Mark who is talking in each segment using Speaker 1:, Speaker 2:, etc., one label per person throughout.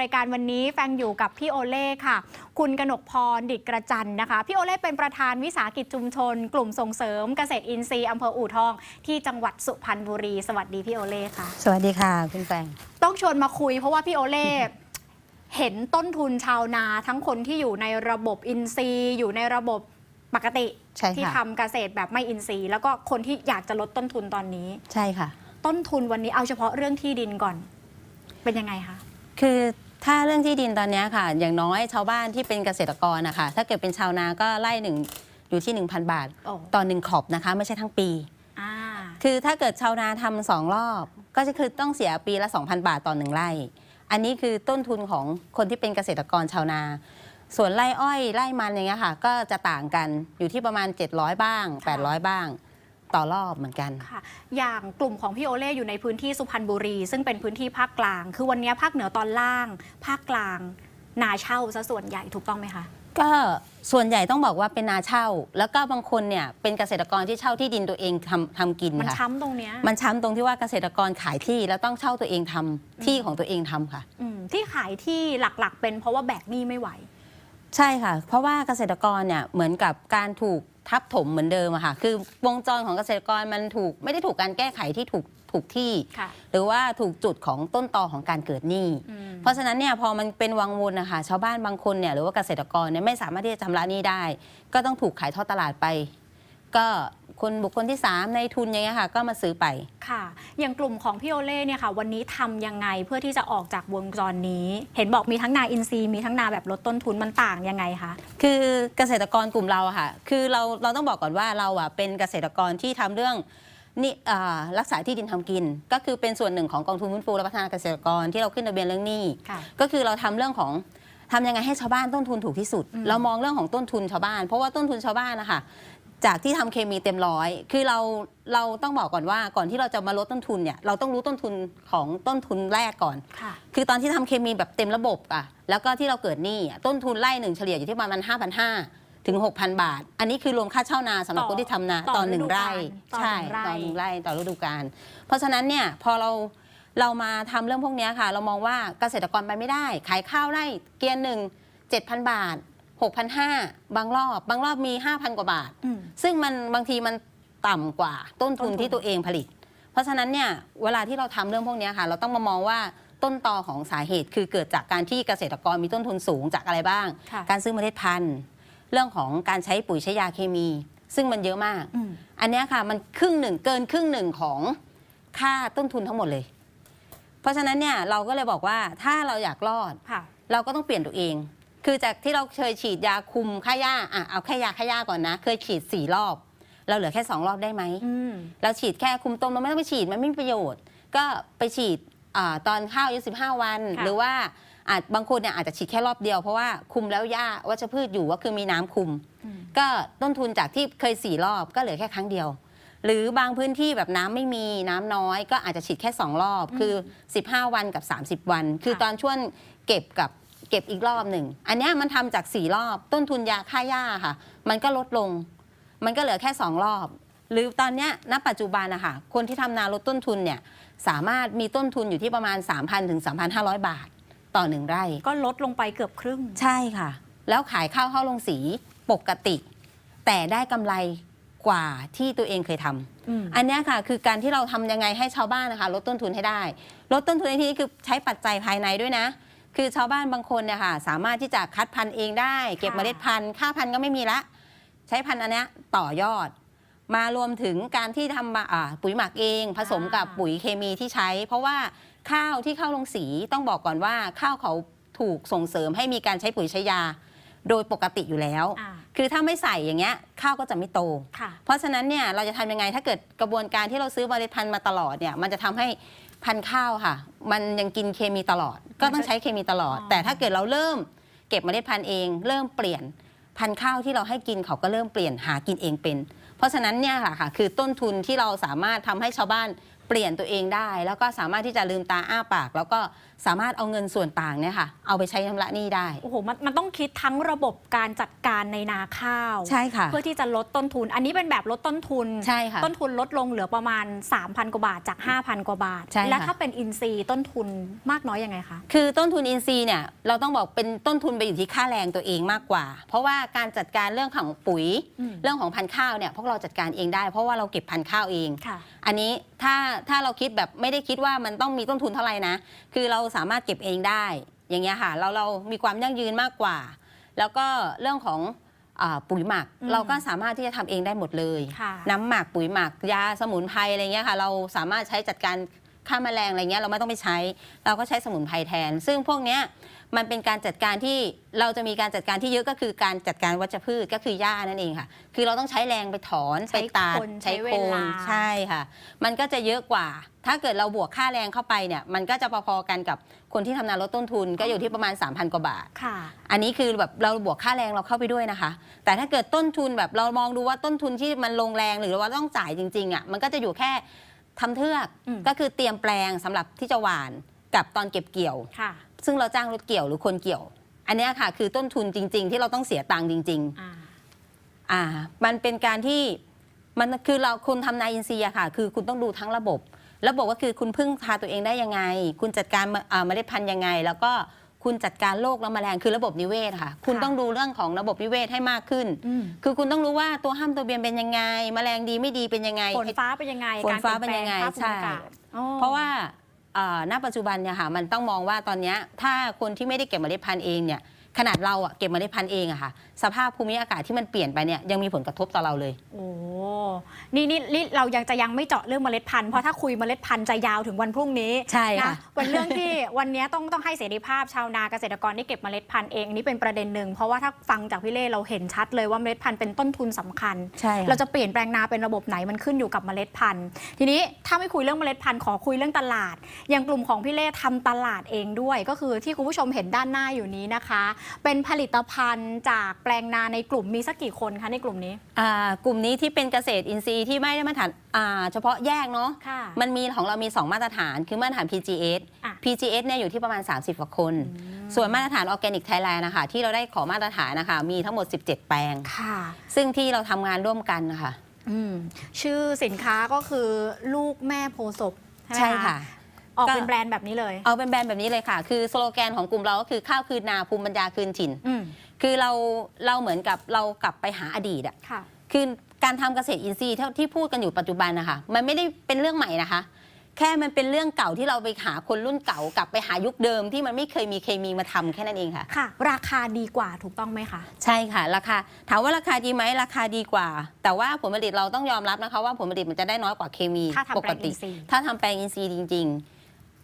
Speaker 1: รายการวันนี้แฟงอยู่กับพี่โอเล่ค่ะ คุณกนกพรดิตกระจันนะคะ พี่โอเล่เป็นประธานวิสาหกิจชุมชน กลุ่มส่งเสริมเกษตรอินทรีย์อำเภออู่ทอง ที่จังหวัดสุพรรณบุรี สวัสดีพี่โอเล่ค่ะ
Speaker 2: สวัสดีค่ะ คุณแฟง
Speaker 1: ต้องชวนมาคุยเพราะว่าพี่โอเล่เห็นต้นทุนชาวนาทั้งคนที่อยู่ในระบบอินทรีย์ อยู่ในระบบปกติ
Speaker 2: ใช่ค่ะ
Speaker 1: ที่ทำเกษตรแบบไม่อินทรีย์ แล้วก็คนที่อยากจะลดต้นทุนตอนนี้
Speaker 2: ใช่ค่ะ
Speaker 1: ต้นทุนวันนี้เอาเฉพาะเรื่องที่ดินก่อน เป็นยังไงคะ
Speaker 2: คือ ถ้าเรื่องที่ดินตอนเนี้ยค่ะ อย่างน้อยชาวบ้านที่เป็นเกษตรกรนะคะถ้าเกิดเป็นชาวนาก็ไล่หนึ่งอยู่ที่ 1,000 บาท
Speaker 1: โอ้
Speaker 2: ต่อหนึ่งขอบนะคะ ไม่ใช่ทั้งปี
Speaker 1: อ่า
Speaker 2: คือถ้าเกิดชาวนาทำสองรอบ ก็จะคือต้องเสียปีละ 2,000 บาทต่อหนึ่งไร่ อันนี้คือต้นทุนของคนที่เป็นเกษตรกรชาวนา ส่วนไร่อ้อยไร่มันอย่างเงี้ยค่ะ ก็จะต่างกันอยู่ที่ประมาณ 700 บ้าง 800 บ้าง ต่อรอบเหมือนกัน
Speaker 1: ค่ะ อย่างกลุ่มของพี่โอเล่อยู่ในพื้นที่สุพรรณบุรี ซึ่งเป็นพื้นที่ภาคกลาง คือวันนี้ภาคเหนือตอนล่าง ภาคกลาง นาเช่าซะส่วนใหญ่ถูกต้องไหมคะ
Speaker 2: ก็ส่วนใหญ่ต้องบอกว่าเป็นนาเช่า แล้วก็บางคนเนี่ยเป็นเกษตรกรที่เช่าที่ดินตัวเองทำทำกิน
Speaker 1: มัน
Speaker 2: ค่ะ
Speaker 1: ช้ำตรงเนี้ย
Speaker 2: มันช้ำตรงที่ว่าเกษตรกรขายที่แล้วต้องเช่าตัวเองทำที่ของตัวเองทำค่ะ
Speaker 1: อืมที่ขายที่หลักๆ เป็นเพราะว่าแบกหนี้ไม่ไหว
Speaker 2: ใช่ค่ะ เพราะว่าเกษตรกรเนี่ยเหมือนกับการถูก ทับถมเหมือนเดิมอะค่ะ คือวงจรของเกษตรกรมันถูกไม่ได้ถูกการแก้ไขที่ถูกถูกที่
Speaker 1: ค่ะ
Speaker 2: หรือว่าถูกจุดของต้นตอของการเกิดหนี้
Speaker 1: อืม
Speaker 2: เพราะฉะนั้นเนี่ยพอมันเป็นวังวนนะคะชาวบ้านบางคนเนี่ยหรือว่าเกษตรกรเนี่ยไม่สามารถที่จะชำระหนี้ได้ ก็ต้องถูกขายทอดตลาดไป ก็ คนบุคคลที่ 3 ในทุนอย่างเงี้ยค่ะก็มาซื้อไป
Speaker 1: ค่ะ อย่างกลุ่มของพี่โอเล่เนี่ยค่ะ วันนี้ทำยังไงเพื่อที่จะออกจากวงจรนี้ เห็นบอกมีทั้งนาอินทรีย์มีทั้งนาแบบลดต้นทุนมันต่างยังไงคะ
Speaker 2: คือเกษตรกรกลุ่มเราอะค่ะ คือเราเราต้องบอกก่อนว่าเราอะเป็นเกษตรกรที่ทำเรื่องนี่อ่ารักษาที่ดินทำกิน ก็คือเป็นส่วนหนึ่งของกองทุนฟื้นฟูและพัฒนาเกษตรกรที่เราขึ้นทะเบียนเรื่องหนี้
Speaker 1: ค่ะ
Speaker 2: ก็คือเราทำเรื่องของทำยังไงให้ชาวบ้านต้นทุนถูกที่สุด
Speaker 1: อืม
Speaker 2: เรามองเรื่องของต้นทุนชาวบ้าน เพราะว่าต้นทุนชาวบ้านนะคะ จากที่ทำเคมีเต็มร้อย คือเราเราต้องบอกก่อนว่าก่อนที่เราจะมาลดต้นทุนเนี่ยเราต้องรู้ต้นทุนของต้นทุนแรกก่อน
Speaker 1: ค่ะ
Speaker 2: คือตอนที่ทำเคมีแบบเต็มระบบอะแล้วก็ที่เราเกิดหนี้อะต้นทุนไร่หนึ่งเฉลี่ยอยู่ที่ประมาณ5,500ถึง 6,000 บาท อันนี้คือรวมค่าเช่านาสำหรับ
Speaker 1: ต่อ
Speaker 2: คนที่ทำนา
Speaker 1: ต่อ
Speaker 2: ต่อหนึ่ง
Speaker 1: ฤดูกาล
Speaker 2: ไร่
Speaker 1: ต่อ
Speaker 2: ใช่
Speaker 1: หนึ่งไร่
Speaker 2: ต่อหนึ่งไร่ต่อฤดูกาล เพราะฉะนั้นเนี่ยพอเราเรามาทำเรื่องพวกเนี้ยค่ะ เรามองว่าเกษตรกรไปไม่ได้ ขายข้าวไร่เกียร์หนึ่ง7,000บาท 6,500 บางรอบ บางรอบมี 5,000 กว่าบาท
Speaker 1: อืม
Speaker 2: ซึ่งมันบางทีมันต่ำกว่าต้นทุน
Speaker 1: ต้นทุน
Speaker 2: ที่ตัวเองผลิต เพราะฉะนั้นเนี่ยเวลาที่เราทำเรื่องพวกเนี้ยค่ะ เราต้องมามองว่าต้นตอของสาเหตุคือเกิดจากการที่เกษตรกรมีต้นทุนสูงจากอะไรบ้าง
Speaker 1: ค่ะ
Speaker 2: การซื้อเมล็ดพันธุ์ เรื่องของการใช้ปุ๋ยใช้ยาเคมี ซึ่งมันเยอะมาก
Speaker 1: อืม
Speaker 2: อันเนี้ยค่ะมันครึ่งหนึ่งเกินครึ่งหนึ่งของค่าต้นทุนทั้งหมดเลย เพราะฉะนั้นเนี่ยเราก็เลยบอกว่าถ้าเราอยากรอด
Speaker 1: ค่ะ
Speaker 2: เราก็ต้องเปลี่ยนตัวเอง คือจากที่เราเคยฉีดยาคุมค่าหญ้าอะเอาแค่ยาค่าหญ้าก่อนนะ เคยฉีดสี่รอบ เราเหลือแค่สองรอบได้ไหม
Speaker 1: อืม
Speaker 2: เราฉีดแค่คุมต้นเราไม่ต้องไปฉีดมันไม่มีประโยชน์ ก็ไปฉีดอาตอนข้าวอายุ15 วัน
Speaker 1: ค่ะ
Speaker 2: หรือว่าอาจบางคนเนี่ยอาจจะฉีดแค่รอบเดียวเพราะว่าคุมแล้วหญ้าวัชพืชอยู่ก็คือมีน้ำคุม
Speaker 1: อืม
Speaker 2: ก็ต้นทุนจากที่เคยสี่รอบก็เหลือแค่ครั้งเดียว หรือบางพื้นที่แบบน้ำไม่มีน้ำน้อย ก็อาจจะฉีดแค่2รอบ คือ 15 วันกับ 30 วัน คือตอนช่วงเก็บกับ เก็บอีกรอบหนึ่ง อันเนี้ยมันทำจาก4รอบต้นทุนยาฆ่าหญ้าค่ะ มันก็ลดลง มันก็เหลือแค่2รอบ หรือตอนเนี้ยณปัจจุบันนะคะคนที่ทำนาลดต้นทุนเนี่ยสามารถมีต้นทุนอยู่ที่ประมาณ 3,000ถึง3,500 บาทต่อหนึ่งไร่
Speaker 1: ก็ลดลงไปเกือบครึ่ง
Speaker 2: ใช่ค่ะ แล้วขายข้าวเข้าลงสีปกติ แต่ได้กำไรกว่าที่ตัวเองเคยทำ
Speaker 1: อืม
Speaker 2: อันเนี้ยค่ะคือการที่เราทำยังไงให้ชาวบ้านนะคะลดต้นทุนให้ได้ ลดต้นทุนในที่นี้คือใช้ปัจจัยภายในด้วยนะ คือชาวบ้านบางคนเนี่ยค่ะสามารถที่จะคัดพันธุ์เองได้ เก็บ
Speaker 1: ค่ะ
Speaker 2: เมล็ดพันธุ์ค่าพันธุ์ก็ไม่มีละ ใช้พันธุ์อันเนี้ยต่อยอด มารวมถึงการที่ทำมาอ่าปุ๋ยหมักเอง ผสมกับปุ๋ยเคมีที่ใช้ เพราะว่าข้าวที่เข้าลงสีต้องบอกก่อนว่าข้าวเขาถูกส่งเสริมให้มีการใช้ปุ๋ยใช้ยา โดยปกติอยู่แล้ว
Speaker 1: อ่า
Speaker 2: คือถ้าไม่ใส่อย่างเงี้ยข้าวก็จะไม่โต
Speaker 1: ค่ะ
Speaker 2: เพราะฉะนั้นเนี่ยเราจะทำยังไงถ้าเกิดกระบวนการที่เราซื้อเมล็ดพันธุ์มาตลอดเนี่ยมันจะทำให้ พันธุ์ข้าวค่ะ มันยังกินเคมีตลอด ก็ต้องใช้เคมีตลอด
Speaker 1: อ๋อ
Speaker 2: แต่ถ้าเกิดเราเริ่มเก็บเมล็ดพันธุ์เอง เริ่มเปลี่ยนพันธุ์ข้าวที่เราให้กินเขาก็เริ่มเปลี่ยนหากินเองเป็น เพราะฉะนั้นเนี่ยค่ะค่ะคือต้นทุนที่เราสามารถทำให้ชาวบ้าน เปลี่ยนตัวเองได้ แล้วก็สามารถที่จะลืมตาอ้าปาก แล้วก็สามารถเอาเงินส่วนต่างเนี่ยค่ะเอาไปใช้ชำระหนี้ได้
Speaker 1: โอ้โหมันมันต้องคิดทั้งระบบการจัดการในนาข้าว
Speaker 2: ใช่ค่ะ
Speaker 1: เพื่อที่จะลดต้นทุน อันนี้เป็นแบบลดต้นทุน
Speaker 2: ใช่ค่ะ
Speaker 1: ต้นทุนลดลงเหลือประมาณ 3,000 กว่าบาทจาก 5,000 กว่าบาท
Speaker 2: ใช่ค่ะ
Speaker 1: แล้วถ้าเป็นอินซีย์ต้นทุนมากน้อยยังไงคะ
Speaker 2: คือต้นทุนอินทรีย์เนี่ยเราต้องบอกเป็นต้นทุนไปอยู่ที่ค่าแรงตัวเองมากกว่า เพราะว่าการจัดการเรื่องของปุ๋ย
Speaker 1: อืม
Speaker 2: เรื่องของพันธุ์ข้าวเนี่ยพวกเราจัดการเองได้ เพราะว่าเราเก็บพันธุ์ข้าวเอง
Speaker 1: ค่ะ
Speaker 2: อันนี้ถ้าถ้าเราคิดแบบไม่ได้คิดว่ามันต้องมีต้นทุนเท่าไหร่นะ คือเราสามารถเก็บเองได้ อย่างเงี้ยค่ะ เราเรามีความยั่งยืนมากกว่า แล้วก็เรื่องของอาปุ๋ยหมัก
Speaker 1: อืม
Speaker 2: เราก็สามารถที่จะทำเองได้หมดเลย
Speaker 1: ค่ะ
Speaker 2: น้ำหมักปุ๋ยหมักยาสมุนไพรอะไรเงี้ยค่ะ เราสามารถใช้จัดการฆ่าแมลงอะไรเงี้ยเราไม่ต้องไปใช้ เราก็ใช้สมุนไพรแทน ซึ่งพวกเนี้ย มันเป็นการจัดการที่เราจะมีการจัดการที่เยอะก็คือการจัดการวัชพืชก็คือหญ้านั่นเองค่ะ คือเราต้องใช้แรงไปถอน
Speaker 1: ใช้
Speaker 2: ไปตัด
Speaker 1: คนใช้เวลา
Speaker 2: ใช่ค่ะ มันก็จะเยอะกว่า ถ้าเกิดเราบวกค่าแรงเข้าไปเนี่ยมันก็จะพอๆกันกับคนที่ทำนาลดต้นทุนก็อยู่ที่ประมาณ 3,000 กว่าบาท
Speaker 1: ค่ะ
Speaker 2: อันนี้คือแบบเราบวกค่าแรงเราเข้าไปด้วยนะคะ แต่ถ้าเกิดต้นทุนแบบเรามองดูว่าต้นทุนที่มันลงแรงหรือว่าต้องจ่ายจริงๆอะมันก็จะอยู่แค่ทำเทือก
Speaker 1: อืม
Speaker 2: ก็คือเตรียมแปลงสำหรับที่จะหว่านกับตอนเก็บเกี่ยว
Speaker 1: ค่ะ
Speaker 2: ซึ่งเราจ้างรถเกี่ยวหรือคนเกี่ยว อันเนี้ยค่ะ คือต้นทุนจริง ๆ ที่เราต้องเสียตังค์จริง ๆ
Speaker 1: อ่า
Speaker 2: อ่ามันเป็นการที่มันคือเราคุณทำนาอินทรีย์อะค่ะ คือคุณต้องดูทั้งระบบ ระบบก็คือคุณพึ่งพาตัวเองได้ยังไง คุณจัดการเอ่อเมล็ดพันธุ์ยังไง แล้วก็คุณจัดการโรคและแมลงคือระบบนิเวศค่ะ คุณ
Speaker 1: ค่ะ
Speaker 2: ต้องดูเรื่องของระบบนิเวศให้มากขึ้น
Speaker 1: อืม
Speaker 2: คือคุณต้องรู้ว่าตัวห้ามตัวเบียนเป็นยังไง แมลงดีไม่ดีเป็นยังไง
Speaker 1: ฝนฟ้าเป็นยังไง
Speaker 2: ฝน
Speaker 1: การ
Speaker 2: ฟ้า
Speaker 1: ปลี่ยแปล
Speaker 2: เป็นยังไง
Speaker 1: ภาพภูมิอากาศ
Speaker 2: ใช่
Speaker 1: อ๋อ
Speaker 2: เพราะว่า เอ่อณปัจจุบันเนี่ยค่ะมันต้องมองว่าตอนเนี้ยถ้าคนที่ไม่ได้เก็บเมล็ดพันธุ์เองเนี่ยขนาดเราอะเก็บเมล็ดพันธุ์เองอะค่ะ สภาพภูมิอากาศที่มันเปลี่ยนไปเนี่ยยังมีผลกระทบต่อเราเลย
Speaker 1: โอ้ นี่นี่นี่เรายังจะยังไม่เจาะเรื่องเมล็ดพันธุ์เพราะถ้าคุยเมล็ดพันธุ์จะยาวถึงวันพรุ่งนี้
Speaker 2: ใช่ค่ะ
Speaker 1: นะเป็นเรื่องที่ วันนี้ต้องต้องให้เสรีภาพชาวนาเกษตรกรได้เก็บเมล็ดพันธุ์เองอันนี้เป็นประเด็นหนึ่งเพราะว่าถ้าฟังจากพี่เล่เราเห็นชัดเลยว่าเมล็ดพันธุ์เป็นต้นทุนสำคัญ
Speaker 2: ใช่ค่ะ
Speaker 1: เราจะเปลี่ยนแปลงนาเป็นระบบไหนมันขึ้นอยู่กับเมล็ดพันธุ์ ทีนี้ถ้าไม่คุยเรื่องเมล็ดพันธุ์ขอคุยเรื่องตลาด อย่างกลุ่มของพี่เล่ทำตลาดเองด้วย ก็คือที่คุณผู้ชมเห็นด้านหน้าอยู่นี้นะคะ เป็นผลิตภัณฑ์จากแปลงนาในกลุ่มมีสักกี่คนคะในกลุ่มนี้
Speaker 2: อ่ากลุ่มนี้ที่เป็นเกษตรอินทรีย์ที่ไม่ได้มาตรฐานอ่าเฉพาะแยกเนาะ
Speaker 1: ค่ะ
Speaker 2: มันมีของเรามี 2 มาตรฐานคือมาตรฐาน PGS
Speaker 1: อะ
Speaker 2: PGS เนี่ยอยู่ที่ประมาณ 30กว่าคน ส่วนมาตรฐานออร์แกนิกไทยแลนด์นะคะที่เราได้ขอมาตรฐานนะคะมีทั้งหมด 17 แปลง
Speaker 1: ค่ะ
Speaker 2: ซึ่งที่เราทำงานร่วมกันนะคะ
Speaker 1: อืมชื่อสินค้าก็คือลูกแม่โพธิ์ศพใช่ไหม
Speaker 2: ใช่ค่ะ
Speaker 1: ออก
Speaker 2: ก็
Speaker 1: เป็นแบรนด์แบบนี้เลย
Speaker 2: เอาเป็นแบรนด์แบบนี้เลยค่ะ คือสโลแกนของกลุ่มเราก็คือข้าวคืนนาภูมิปัญญาคืนถิ่น
Speaker 1: อืม
Speaker 2: คือเราเราเหมือนกับเรากลับไปหาอดีตอะ
Speaker 1: ค่ะ
Speaker 2: คือ การทำเกษตรอินทรีย์เท่าที่พูดกันอยู่ปัจจุบันนะคะมันไม่ได้เป็นเรื่องใหม่นะคะ แค่มันเป็นเรื่องเก่าที่เราไปหาคนรุ่นเก่ากลับไปหายุคเดิมที่มันไม่เคยมีเคมีมาทำแค่นั้นเองค่ะ
Speaker 1: ค่ะ ราคาดีกว่าถูกต้องไหมคะ
Speaker 2: ใช่ค่ะ ราคาถามว่าราคาดีไหมราคาดีกว่า แต่ว่าผลผลิตเราต้องยอมรับนะคะ ว่าผลผลิตมันจะได้น้อยกว่าเคมี
Speaker 1: ถ้าทำ
Speaker 2: ป
Speaker 1: แปล
Speaker 2: ก
Speaker 1: ง
Speaker 2: ติ
Speaker 1: อินทรีย์
Speaker 2: ถ้าทำแปลงอินทรีย์จริง ๆ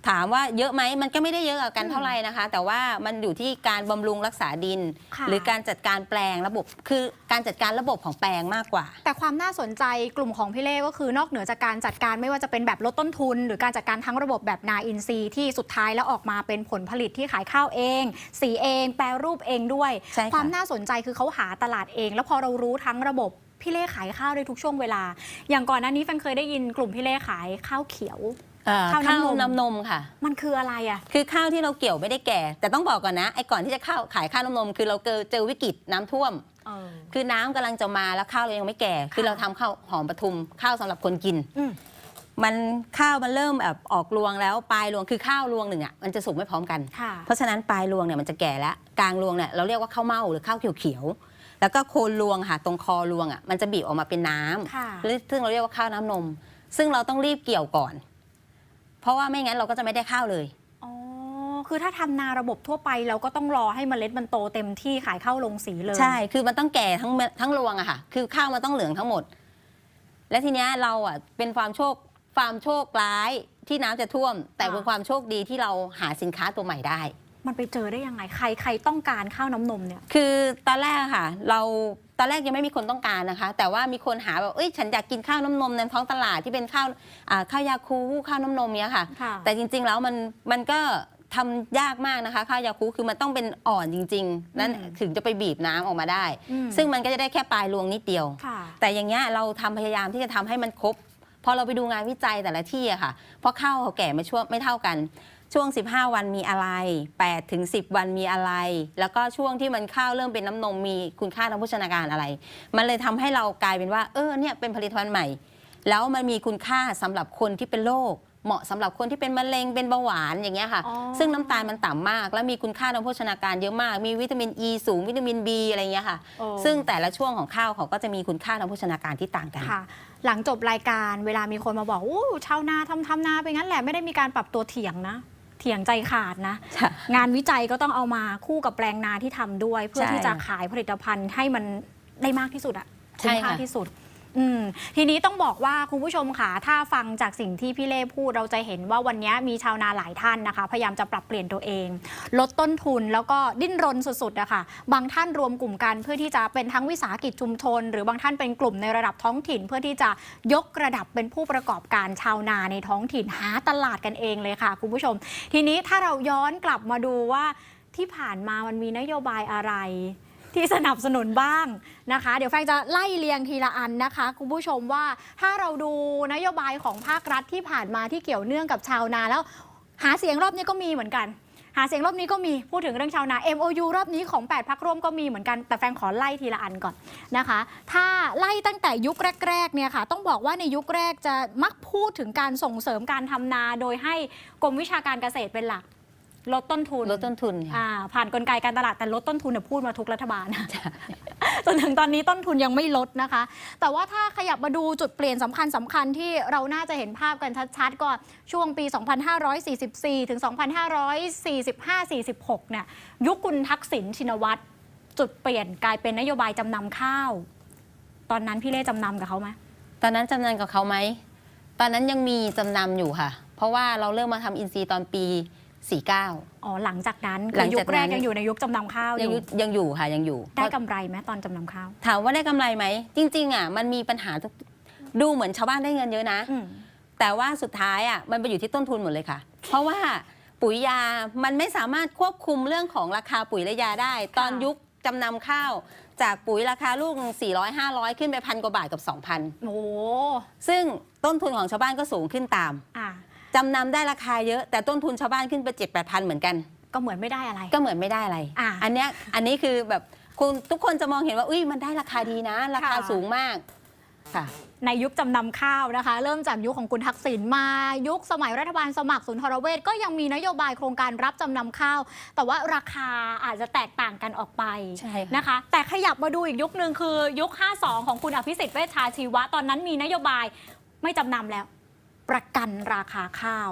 Speaker 2: ถามว่าเยอะไหมมันก็ไม่ได้เยอะกัน
Speaker 1: อืม
Speaker 2: เท่าไหร่นะคะ แต่ว่ามันอยู่ที่การบำรุงรักษาดิน
Speaker 1: ค่ะ
Speaker 2: หรือการจัดการแปลงระบบคือการจัดการระบบของแปลงมากกว่า
Speaker 1: แต่ความน่าสนใจกลุ่มของพี่เล่ก็คือนอกเหนือจากการจัดการไม่ว่าจะเป็นแบบลดต้นทุน หรือการจัดการทั้งระบบแบบนาอินทรีย์ที่สุดท้ายแล้วออกมาเป็นผลผลิตที่ขายข้าวเอง สีเอง แปรรูปเองด้วย
Speaker 2: ใช่ค่ะ
Speaker 1: ความน่าสนใจคือเขาหาตลาดเอง แล้วพอเรารู้ทั้งระบบพี่เล่ขายข้าวได้ทุกช่วงเวลา อย่างก่อนหน้านี้แฟนเคยได้ยินกลุ่มพี่เล่ขายข้าวเขียว
Speaker 2: เอ่อ
Speaker 1: ข้าว
Speaker 2: ข้าว
Speaker 1: น้ำนม
Speaker 2: น้ำนมค่ะ
Speaker 1: มันคืออะไรอะ
Speaker 2: คือข้าวที่เราเกี่ยวไม่ได้แก่ แต่ต้องบอกก่อนนะไอ้ก่อนที่จะเข้าขายข้าวน้ำนม คือเราเจอเจอวิกฤตน้ำท่วม
Speaker 1: เออ
Speaker 2: คือน้ำกำลังจะมาแล้วข้าวเรายังไม่แก่ คือเราทำข้าวหอมปทุม ข้าวสำหรับคนกิน
Speaker 1: อืม
Speaker 2: มันข้าวมันเริ่มแบบออกรวงแล้วปลายรวงคือข้าวรวงหนึ่งอะมันจะสุกไม่พร้อมกัน
Speaker 1: ค่ะ
Speaker 2: เพราะฉะนั้นปลายรวงเนี่ยมันจะแก่แล้วกลางรวงเนี่ยเราเรียกว่าข้าวเม่าหรือข้าวเขียวๆแล้วก็โคนรวงค่ะตรงคอรวงอะมันจะบีบออกมาเป็นน้ำ
Speaker 1: ค่ะ
Speaker 2: หรือซึ่งเราเรียกว่าข้าวน้ำนม ซึ่งเราต้องรีบเกี่ยวก่อน เพราะว่าไม่งั้นเราก็จะไม่ได้ข้าวเลย
Speaker 1: อ๋อ คือถ้าทำนาระบบทั่วไปเราก็ต้องรอให้เมล็ดมันโตเต็มที่ขายเข้าลงสีเลย
Speaker 2: ใช่ คือมันต้องแก่ทั้งเม็ดทั้งรวงอะค่ะ คือข้าวมันต้องเหลืองทั้งหมด และทีเนี้ยเราอะเป็นความโชคความโชคร้ายที่น้ำจะท่วม แต่เป็นความโชคดีที่เราหาสินค้าตัวใหม่ได้
Speaker 1: มันไปเจอได้ยังไง ใครใครต้องการข้าวน้ำนมเนี่ย
Speaker 2: คือตอนแรกอะค่ะ เราตอนแรกยังไม่มีคนต้องการนะคะ แต่ว่ามีคนหาแบบเอ้ยฉันอยากกินข้าวน้ำนมในท้องตลาดที่เป็นข้าวอ่าข้าวยาคูข้าวน้ำนมเนี้ยค่ะ
Speaker 1: ค่ะ
Speaker 2: แต่จริงๆแล้วมันมันก็ทำยากมากนะคะข้าวยาคูคือมันต้องเป็นอ่อนจริงๆนั่น
Speaker 1: อืม
Speaker 2: ถึงจะไปบีบน้ำออกมาได้
Speaker 1: อืม
Speaker 2: ซึ่งมันก็จะได้แค่ปลายรวงนิดเดียว
Speaker 1: ค่ะ
Speaker 2: แต่อย่างเงี้ยเราทำพยายามที่จะทำให้มันครบ พอเราไปดูงานวิจัยแต่ละที่อะค่ะเพราะข้าวเขาแก่ไม่ช่วงไม่เท่ากัน ช่วง 15 วันมีอะไร8ถึง10 วันมีอะไร แล้วก็ช่วงที่มันข้าวเริ่มเป็นน้ำนมมีคุณค่าทางโภชนาการอะไร มันเลยทำให้เรากลายเป็นว่า เออเนี่ยเป็นผลิตภัณฑ์ใหม่ แล้วมันมีคุณค่าสำหรับคนที่เป็นโรคเหมาะสำหรับคนที่เป็นมะเร็งเป็นเบาหวานอย่างเงี้ยค่ะ
Speaker 1: อ๋อ
Speaker 2: ซึ่งน้ำตาลมันต่ำมาก และมีคุณค่าทางโภชนาการเยอะมาก มีวิตามินอ e ีสูงวิตามิน B อะไรเงี้ยค่ะ
Speaker 1: โอ้
Speaker 2: ซึ่งแต่ละช่วงของข้าวเขาก็จะมีคุณค่าทางโภชนาการที่ต่างกัน
Speaker 1: ค่ะหลังจบรายการเวลามีคนมาบอกอู้ชาวนาทำทำนาไปงั้นแหละไม่ได้มีการปรับตัวเถียงนะ เถียงใจขาดนะ
Speaker 2: ค่ะ
Speaker 1: งานวิจัยก็ต้องเอามาคู่กับแปลงนาที่ทำด้วย เพื่อ
Speaker 2: ใช่
Speaker 1: ที่จะขายผลิตภัณฑ์ให้มันได้มากที่สุดอะ
Speaker 2: ใช่
Speaker 1: คุ้มค่า
Speaker 2: ค่ะ
Speaker 1: ที่สุด อืมทีนี้ต้องบอกว่าคุณผู้ชมค่ะถ้าฟังจากสิ่งที่พี่เล่พูดเราจะเห็นว่าวันนี้มีชาวนาหลายท่านนะคะ พยายามจะปรับเปลี่ยนตัวเอง ลดต้นทุนแล้วก็ดิ้นรนสุดๆนะคะบางท่านรวมกลุ่มกันเพื่อที่จะเป็นทั้งวิสาหกิจชุมชน หรือบางท่านเป็นกลุ่มในระดับท้องถิ่น เพื่อที่จะยกระดับเป็นผู้ประกอบการชาวนาในท้องถิ่นหาตลาดกันเองเลยค่ะ คุณผู้ชม ทีนี้ถ้าเราย้อนกลับมาดูว่าที่ผ่านมามันมีนโยบายอะไร ที่สนับสนุนบ้างนะคะ เดี๋ยวแฟงจะไล่เรียงทีละอันนะคะคุณผู้ชมว่าถ้าเราดูนโยบายของภาครัฐที่ผ่านมาที่เกี่ยวเนื่องกับชาวนาแล้ว หาเสียงรอบนี้ก็มีเหมือนกัน หาเสียงรอบนี้ก็มีพูดถึงเรื่องชาวนา MOU รอบนี้ของ 8พักร่วมก็มีเหมือนกันแต่แฟนขอไล่ทีละอันก่อนนะคะ ถ้าไล่ตั้งแต่ยุคแรกๆเนี่ยค่ะต้องบอกว่าในยุคแรกจะมักพูดถึงการส่งเสริมการทำนา โดยให้กรมวิชาการเกษตรเป็นหลัก ลดต้นทุน
Speaker 2: ลดต้นทุนค่ะ
Speaker 1: อ่าผ่านกลไกการตลาดแต่ลดต้นทุนเนี่ยพูดมาทุกรัฐบาล จนถึงตอนนี้ต้นทุนยังไม่ลดนะคะ แต่ว่าถ้าขยับมาดูจุดเปลี่ยนสำคัญสำคัญที่เราน่าจะเห็นภาพกันชัดๆ ก็ช่วงปี 2544 ถึง 2545-46 เนี่ย ยุคคุณทักษิณชินวัตรจุดเปลี่ยนกลายเป็นนโยบายจำนำข้าว ตอนนั้นพี่เล่จำนำกับเขาไหม
Speaker 2: ตอนนั้นจำนำกับเขาไหม ตอนนั้นยังมีจำนำอยู่ค่ะ เพราะว่าเราเริ่มมาทำอินซีย์ตอนปี 49
Speaker 1: อ๋อหลังจากนั้น
Speaker 2: หลั
Speaker 1: คื
Speaker 2: ง
Speaker 1: อยุ
Speaker 2: จาก
Speaker 1: คแรก
Speaker 2: นั้น
Speaker 1: ยังอยู่ในยุคจำนำข้าวอ
Speaker 2: ยัง
Speaker 1: ยู่
Speaker 2: อยู่ยังอยู่ค่ะยังอยู่
Speaker 1: ได้กำไรไหมตอนจำนำข้าว
Speaker 2: ถามว่าได้กำไรไหม จริง ๆ อะ มันมีปัญหาทุกดูเหมือนชาวบ้านได้เงินเยอะนะ
Speaker 1: อืม
Speaker 2: แต่ว่าสุดท้ายอะมันไปอยู่ที่ต้นทุนหมดเลยค่ะ เพราะว่าปุ๋ยยามันไม่สามารถควบคุมเรื่องของราคาปุ๋ยและยาได้ ตอนยุคจำนำข้าว จากปุ๋ยราคาลูก400 500 ขึ้นไปพันกว่าบาทกับ 2,000
Speaker 1: โอ้
Speaker 2: ซึ่งต้นทุนของชาวบ้านก็สูงขึ้นตาม
Speaker 1: อะ
Speaker 2: จำนำได้ราคาเยอะแต่ต้นทุนชาวบ้านขึ้นไป7 8พันเหมือนกัน
Speaker 1: ก็เหมือนไม่ได้อะไร
Speaker 2: ก็เหมือนไม่ได้อะไร
Speaker 1: อะ
Speaker 2: อันเนี้ยอันนี้คือแบบคุณทุกคนจะมองเห็นว่าอุ้ยมันได้ราคาดีนะ ราคา
Speaker 1: ค่ะ
Speaker 2: สูงมากค่ะ
Speaker 1: ในยุคจำนำข้าวนะคะ เริ่มจากยุคของคุณทักษิณมายุคสมัยรัฐบาลสมัครสุนทรเวชก็ยังมีนโยบายโครงการรับจำนำข้าว แต่ว่าราคาอาจจะแตกต่างกันออกไป
Speaker 2: ใช่ค่ะ
Speaker 1: นะคะ แต่ขยับมาดูอีกยุคหนึ่งคือยุค 52 ของคุณอภิสิทธิ์เวชชาชีวะ ตอนนั้นมีนโยบายไม่จำนำแล้ว ประกันราคาข้าว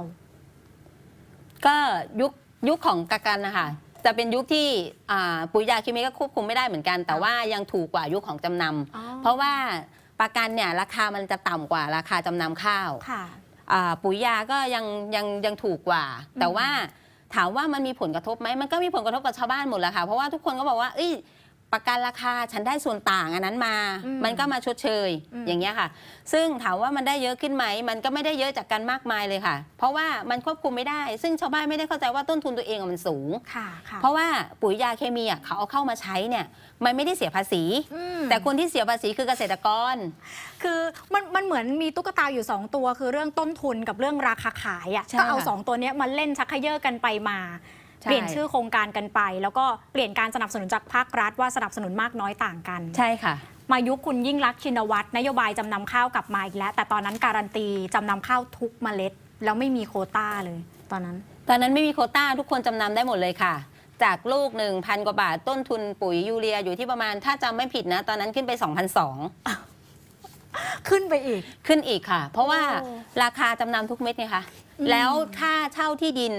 Speaker 2: ก็ยุคยุคของกากันนะคะจะเป็นยุคที่อ่าปุ๋ยยาเคมีก็ควบคุมไม่ได้เหมือนกัน แต่ว่ายังถูกกว่ายุคของจำนำ
Speaker 1: อ๋อ
Speaker 2: เพราะว่าประกันเนี่ยราคามันจะต่ำกว่าราคาจำนำข้าว
Speaker 1: ค่ะ
Speaker 2: อ่าปุ๋ยยาก็ยังยังยังถูกกว่า แต่ว่าถามว่ามันมีผลกระทบไหมมันก็มีผลกระทบกับชาวบ้านหมดแหละค่ะเพราะว่าทุกคนก็บอกว่าเอ้ย ประกันราคาฉันได้ส่วนต่างอันนั้นมา
Speaker 1: อืม
Speaker 2: มันก็มาชดเชย
Speaker 1: อืม
Speaker 2: อย่างเงี้ยค่ะ ซึ่งถามว่ามันได้เยอะขึ้นไหม มันก็ไม่ได้เยอะจากกันมากมายเลยค่ะ เพราะว่ามันควบคุมไม่ได้ ซึ่งชาวบ้านไม่ได้เข้าใจว่าต้นทุนตัวเองอะมันสูง
Speaker 1: ค่ะค่ะ
Speaker 2: เพราะว่าปุ๋ยยาเคมีอะเขาเอาเข้ามาใช้เนี่ยมันไม่ได้เสียภาษี
Speaker 1: อืม
Speaker 2: แต่คนที่เสียภาษีคือเกษตรกร
Speaker 1: คือมันมันเหมือนมีตุ๊กตาอยู่ 2 ตัว คือเรื่องต้นทุนกับเรื่องราคาขายอะ
Speaker 2: ใช่
Speaker 1: ก็เอา
Speaker 2: ค่ะ
Speaker 1: 2ตัวเนี้ยมาเล่นชักเขย่อกันไปมา
Speaker 2: ใช่
Speaker 1: เปลี่ยนชื่อโครงการกันไป แล้วก็เปลี่ยนการสนับสนุนจากภาครัฐว่าสนับสนุนมากน้อยต่างกัน
Speaker 2: ใช่ค่ะ
Speaker 1: มายุคคุณยิ่งรักษณ์ชินวัตรนโยบายจำนำข้าวกลับมาอีกแล้ว แต่ตอนนั้นการันตีจำนำข้าวทุกเมล็ด แล้วไม่มีโควต้าเลย ตอนนั้น
Speaker 2: ตอนนั้นไม่มีโควต้าทุกคนจำนำได้หมดเลยค่ะ จากลูกหนึ่งพันกว่าบาทต้นทุนปุ๋ยยูเรียอยู่ที่ประมาณถ้าจำไม่ผิดนะ ตอนนั้นขึ้นไป2,200
Speaker 1: ขึ้นไปอีก
Speaker 2: ขึ้นอีกค่ะ เพราะว่า
Speaker 1: โอ้
Speaker 2: ราคาจำนำทุกเม็ดไงคะ
Speaker 1: อืม
Speaker 2: แล้วค่าเช่าที่ดิน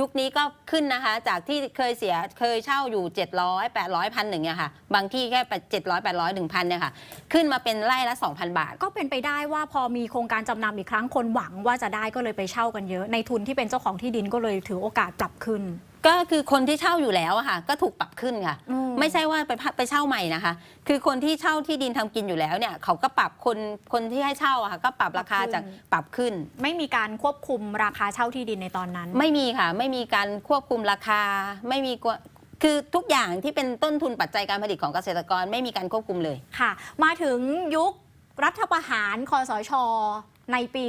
Speaker 2: ยุคนี้ก็ขึ้นนะคะ จากที่เคยเสียเคยเช่าอยู่ 700 800พันหนึ่งเนี่ยค่ะ บางที่แค่700 800 1,000เนี่ยค่ะ ขึ้นมาเป็นไร่ละ 2,000 บาท
Speaker 1: ก็เป็นไปได้ว่าพอมีโครงการจำนำอีกครั้งคนหวังว่าจะได้ก็เลยไปเช่ากันเยอะ ในทุนที่เป็นเจ้าของที่ดินก็เลยถือโอกาสปรับขึ้น
Speaker 2: ก็คือคนที่เช่าอยู่แล้วอะค่ะ ก็ถูกปรับขึ้นค่ะ
Speaker 1: อืม
Speaker 2: ไม่ใช่ว่าไปพักไปเช่าใหม่นะคะ คือคนที่เช่าที่ดินทำกินอยู่แล้วเนี่ยเขาก็ปรับคนคนที่ให้เช่าอะค่ะก็ปรับราคาจากปรับขึ้น
Speaker 1: ไม่มีการควบคุมราคาเช่าที่ดินในตอนนั้น
Speaker 2: ไม่มีค่ะ ไม่มีการควบคุมราคา ไม่มีกว่าคือทุกอย่างที่เป็นต้นทุนปัจจัยการผลิตของเกษตรกรไม่มีการควบคุมเลย
Speaker 1: ค่ะ มาถึงยุครัฐประหารคอสช ในปี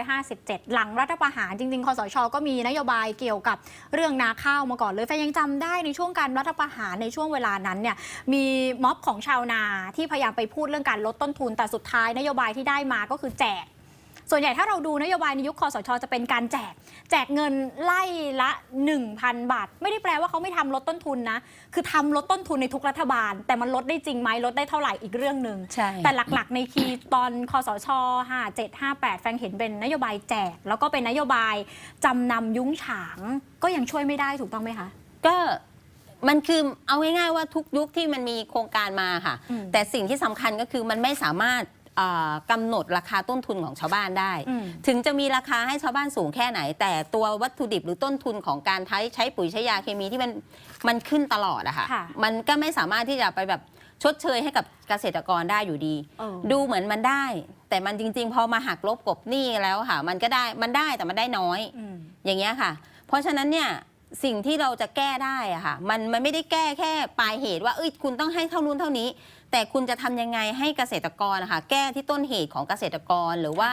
Speaker 1: 2557 หลังรัฐประหารจริง ๆ คอสช ก็มีนโยบายเกี่ยวกับเรื่องนาข้าวมาก่อนเลยแฟนยังจำได้ในช่วงการรัฐประหารในช่วงเวลานั้นเนี่ยมีม็อบของชาวนาที่พยายามไปพูดเรื่องการลดต้นทุนแต่สุดท้ายนโยบายที่ได้มาก็คือแจก ส่วนใหญ่ถ้าเราดูนโยบายในยุคคอสชจะเป็นการแจก แจกเงินไล่ละ 1,000 บาท ไม่ได้แปลว่าเขาไม่ทำลดต้นทุนนะ คือทำลดต้นทุนในทุกรัฐบาล แต่มันลดได้จริงไหมลดได้เท่าไหร่อีกเรื่องหนึ่ง
Speaker 2: ใช่
Speaker 1: แต่หลักๆ ในคีย์ตอนคอสช57 58 แฟงเห็นเป็นนโยบายแจก แล้วก็เป็นนโยบายจำนำยุ้งฉางก็ยังช่วยไม่ได้ถูกต้องไหมคะ
Speaker 2: ก็มันคือเอาง่ายๆว่าทุกยุคที่มันมีโครงการมาค่ะ
Speaker 1: อืม
Speaker 2: แต่สิ่งที่สำคัญก็คือมันไม่สามารถ เอ่อกำหนดราคาต้นทุนของชาวบ้านได้
Speaker 1: อืม
Speaker 2: ถึงจะมีราคาให้ชาวบ้านสูงแค่ไหน แต่ตัววัตถุดิบหรือต้นทุนของการใช้ใช้ปุ๋ยใช้ยาเคมีที่มันมันขึ้นตลอดอะค่ะ
Speaker 1: ค่ะ
Speaker 2: มันก็ไม่สามารถที่จะไปแบบชดเชยให้กับเกษตรกรได้อยู่ดี
Speaker 1: เออ
Speaker 2: ดูเหมือนมันได้ แต่มันจริง ๆ พอมาหักลบกบหนี้แล้วค่ะ มันก็ได้มันได้แต่มันได้น้อย
Speaker 1: อืม
Speaker 2: อย่างเงี้ยค่ะ เพราะฉะนั้นเนี่ยสิ่งที่เราจะแก้ได้อะค่ะ มันมันไม่ได้แก้แค่ปลายเหตุว่าเอ้ยคุณต้องให้เท่านู้นเท่านี้ แต่คุณจะทำยังไงให้เกษตรกรนะคะแก้ที่ต้นเหตุของเกษตรกรหรือว่า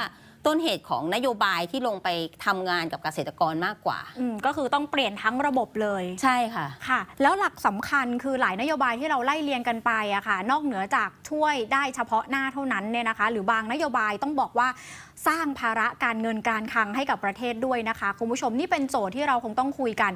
Speaker 2: ต้นเหตุของนโยบายที่ลงไปทำงานกับเกษตรกรมากกว่า
Speaker 1: อืมก็คือต้องเปลี่ยนทั้งระบบเลย
Speaker 2: ใช่ค่ะ
Speaker 1: ค่ะ แล้วหลักสำคัญคือหลายนโยบายที่เราไล่เรียงกันไปอะค่ะ นอกเหนือจากช่วยได้เฉพาะหน้าเท่านั้นเนี่ยนะคะ หรือบางนโยบายต้องบอกว่าสร้างภาระการเงินการคลังให้กับประเทศด้วยนะคะคุณผู้ชมนี่เป็นโจทย์ที่เราคงต้องคุยกัน